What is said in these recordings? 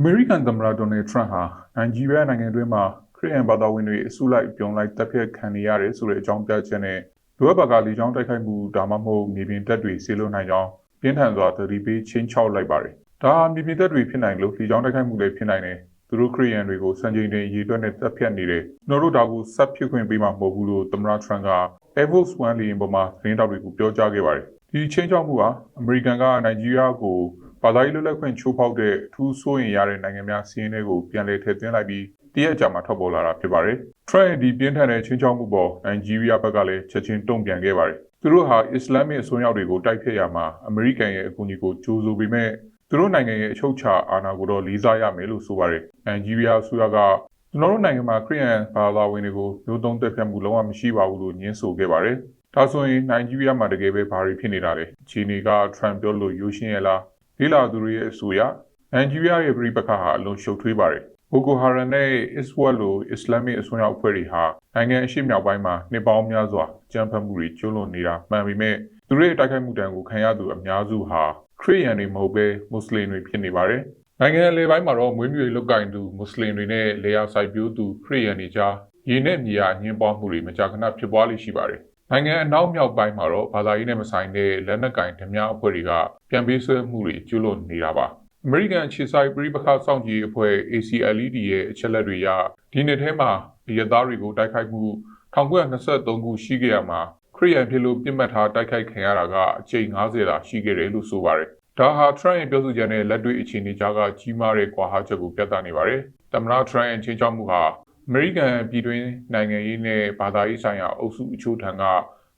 အမေရိကန်သမ္မတဒေါ်နယ်ထရန့်ဟာနိုင်ဂျီးရီးယားနိုင်ငံတွင်းမှာခရစ်ယာန်ဘာသာဝင်တွေအစုလိုက်ပြုံလိုက်တပ်ဖြတ်ခံနေရတယ်ဆိုတဲ့အကြောင်းပြချက်နဲ့လိုအပ်ပါကလေကြောင်းတိုက်ခိုက်မှုဒါမှမဟုတ်မြေပြင်တပ်တွေဆေးလွတ်နိုင်ကြောင်းပြင်းထန်စွာသတိပေးချင်းချောက်လိုက်ပါတယ်။ဒါဟာမြေပြင်တပ်တွေဖြစ်နိုင်လို့လေကြောင်းတိုက်ခိုက်မှုလည်းဖြစ်နိုင်တယ်။သူတို့ခရီးယန်တွေကိုစံချိန်တင်ရေးတွက်နဲ့တပ်ဖြတ်နေတယ်။ကျွန်တော်တို့ဒါကိုဆက်ဖြစ်ခွင့်ပေးမှာမဟုတ်ဘူးလို့သမ္မတထရန့်က Air Force One လေယာဉ်ပေါ်မှာသတင်းတောက်တွေကိုပြောကြားခဲ့ပါတယ်။ဒီချင်းချောက်မှုဟာအမေရိကန်ကနိုင်ဂျီးရီးယားကို ဘာသာရေးလွတ်လပ်ခွင့်ချိုးဖောက်တဲ့အထူးစိုးရင်ရတဲ့နိုင်ငံများစီးရင်တွေကိုပြန်လည်ထည့်သွင်းလိုက်ပြီးတရက်ကြာမှထွက်ပေါ်လာတာဖြစ်ပါတယ်။ Trump ရဲ့ဒီပြင်းထန်တဲ့ချင်းချောက်မှုပေါ်နိုင်ဂျီးရီးယားဘက်ကလည်းချက်ချင်းတုံ့ပြန်ခဲ့ပါတယ်။သူတို့ဟာအစ္စလာမစ်အစွန်းရောက်တွေကိုတိုက်ဖျက်ရမှာအမေရိကန်ရဲ့အကူအညီကိုကြိုးဆိုပေမဲ့သူတို့နိုင်ငံရဲ့အချုပ်အခြာအာဏာကိုတော့လေးစားရမယ်လို့ဆိုပါတယ်။နိုင်ဂျီးရီးယားအစိုးရကကျွန်တော်တို့နိုင်ငံမှာခရီးယန်ဘာသာဝင်တွေကိုမျိုးတုံးတက်ဖြတ်မှုလုံးဝမရှိပါဘူးလို့ညင်းဆိုခဲ့ပါတယ်။ဒါဆိုရင်နိုင်ဂျီးရီးယားမှာတကယ်ပဲဘာတွေဖြစ်နေတာလဲ။ချီနီက Trump ပြောလို့ယူရှင်းရလား။ လေးလာသူတွေရဲ့အဆိုအရနိုင်ဂျီးရီးယားရဲ့ပြည်ပခါဟာအလွန်ရှုပ်ထွေးပါတယ်။ဘိုကိုဟာရန်နဲ့ Iswat လိုအစ္စလာမစ်အစွန်းရောက်အဖွဲ့တွေဟာနိုင်ငံအရှေ့မြောက်ပိုင်းမှာနှစ်ပေါင်းများစွာကြမ်းဖက်မှုတွေကျူးလွန်နေတာမှန်ပေမဲ့သူတို့ရဲ့တိုက်ခိုက်မှုတန်ကိုခံရသူအများစုဟာခရစ်ယာန်တွေမဟုတ်ဘဲမွတ်စလင်တွေဖြစ်နေပါတယ်။နိုင်ငံအလယ်ပိုင်းမှာတော့မွေးမြူရေးလုတ်ကင်သူမွတ်စလင်တွေနဲ့လေယာစိုက်ပျိုးသူခရစ်ယာန်တွေကြားရင်းနဲ့မြေယာညှင်းပွားမှုတွေမကြာခဏဖြစ်ပွားလိရှိပါတယ်။ နိုင်ငံအနောက်မြောက်ပိုင်းမှာတော့ဘာသာရေးနဲ့မဆိုင်တဲ့လက်နက်ကင်ဓမြအဖွဲ့တွေကပြန်ပေးဆွဲမှုတွေကျူးလွန်နေတာပါ။အမေရိကန်ခြေဆိုင်ပြည်ပခါစောင့်ကြည့်အဖွဲ့ ACLED ရဲ့အချက်လက်တွေအရဒီနှစ်ထဲမှာအရသားတွေကိုတိုက်ခိုက်မှု1923ခုရှိခဲ့ရမှာခရီးယန်ဖြစ်လို့ပြစ်မှတ်ထားတိုက်ခိုက်ခံရတာကအကြိမ်90တာရှိခဲ့တယ်လို့ဆိုပါတယ်။ဒါဟာ Trump ရဲ့ပြောဆိုချက်နဲ့လက်တွေ့အခြေအနေကြားကကြီးမားတဲ့ကွာဟချက်ကိုပြသနေပါတယ်။သမ္မတ Trump ရဲ့ချင်းချောက်မှုဟာ အမေရိကန်ပြည်တွင်းနိုင်ငံရေးနဲ့ဘာသာရေးဆိုင်ရာအုပ်စုအချို့ထံက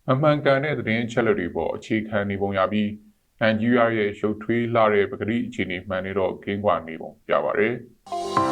မမှန်ကန်တဲ့သတင်းအချက်လက်တွေပေါ်အခြေခံနေပုံရပြီးနိုင်ဂျီးရီးယားရဲ့ရုပ်ထွေးလာတဲ့ပကတိအခြေအနေမှန်နေတော့ကင်းကွာနေပုံပြပါတယ်။